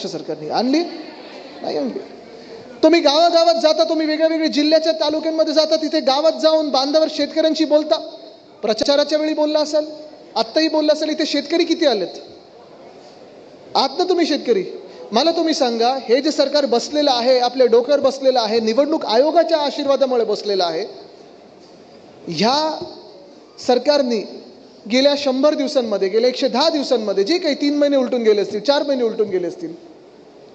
महाराष्ट्र सरकारने आणली नाही आणली. तुम्ही गावागावात जाता तुम्ही वेगळ्या वेगळ्या जिल्ह्याच्या तालुक्यांमध्ये जाता तिथे गावात जाऊन बांधावर शेतकऱ्यांशी बोलता. प्रचाराच्या वेळी बोलला असाल आत्ताही बोलला असाल इथे शेतकरी किती आलेत? आत्ता ना तुम्ही शेतकरी. मला तुम्ही सांगा हे जे सरकार बसलेलं आहे आपल्या डोक्यावर बसलेलं आहे निवडणूक आयोगाच्या आशीर्वादामुळे बसलेलं आहे ह्या सरकारने गेल्या शंभर दिवसांमध्ये गेल्या एकशे दहा दिवसांमध्ये जे काही तीन महिने उलटून गेले असतील चार महिने उलटून गेले असतील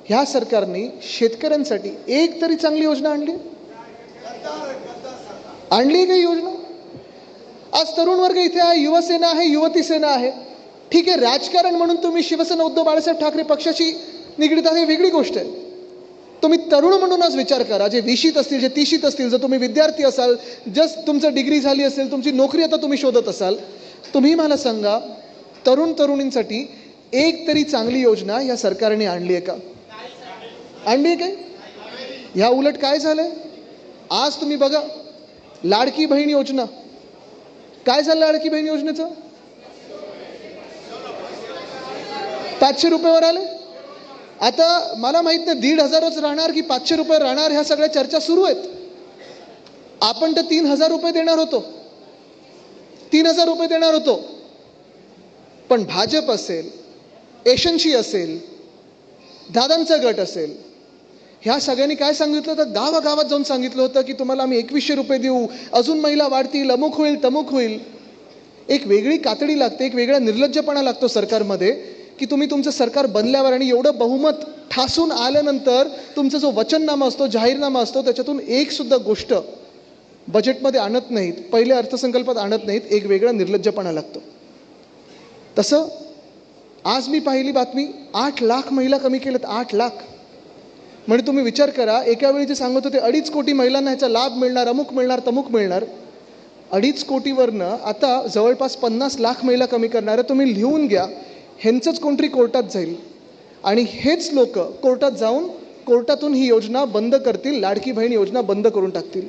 ह्या सरकारने शेतकऱ्यांसाठी एक तरी चांगली योजना आणली? आणली काही योजना? आज तरुण वर्ग इथे आहे युवसेना आहे युवती सेना आहे. ठीक आहे राजकारण म्हणून तुम्ही शिवसेना उद्धव बाळासाहेब ठाकरे पक्षाशी निगडीत आहे ही वेगळी गोष्ट आहे. तुम्ही तरुण म्हणून आज विचार करा जे विशीत असतील जे तिशीत असतील जर तुम्ही विद्यार्थी असाल जस्ट तुमचं डिग्री झाली असेल तुमची नोकरी आता तुम्ही शोधत असाल तुम्ही मला सांगा तरुण तरुणींसाठी एक तरी चांगली योजना या सरकारने आणली आहे का? आणली काय? ह्या उलट काय झालंय? आज तुम्ही बघा लाडकी बहीण योजना. काय झालं लाडकी बहीण योजनेचं? पाचशे रुपयावर आले? आता मला माहीत नाही दीड हजारच राहणार की पाचशे रुपये राहणार ह्या सगळ्या चर्चा सुरू आहेत. आपण तर तीन हजार रुपये देणार होतो. तीन हजार रुपये देणार होतो. पण भाजप असेल एशनशी असेल दादांचा गट असेल ह्या सगळ्यांनी काय सांगितलं होतं? गावागावात जाऊन सांगितलं होतं की तुम्हाला आम्ही एकवीसशे रुपये देऊ. अजून महिला वाढतील अमुक होईल तमुक होईल. एक वेगळी कातडी लागते एक वेगळा निर्लज्जपणा लागतो सरकारमध्ये की तुम्ही तुमचं सरकार बनल्यावर आणि एवढं बहुमत ठासून आल्यानंतर तुमचा जो वचननामा असतो जाहीरनामा असतो त्याच्यातून एकसुद्धा गोष्ट बजेटमध्ये आणत नाहीत पहिल्या अर्थसंकल्पात आणत नाहीत एक वेगळा निर्लज्जपणा लागतो. तसं आज मी पाहिली बातमी आठ लाख महिला कमी केल्यात आठ लाख. म्हणजे तुम्ही विचार करा एका वेळी जे सांगत होते अडीच कोटी महिलांना ह्याचा लाभ मिळणार अमुक मिळणार तमुक मिळणार. अडीच कोटीवरनं आता जवळपास पन्नास लाख महिला कमी करणार तुम्ही लिहून घ्या ह्यांचंच कोणतरी कोर्टात जाईल. आणि हेच लोक कोर्टात जाऊन कोर्टातून ही योजना बंद करतील लाडकी बहीण योजना बंद करून टाकतील.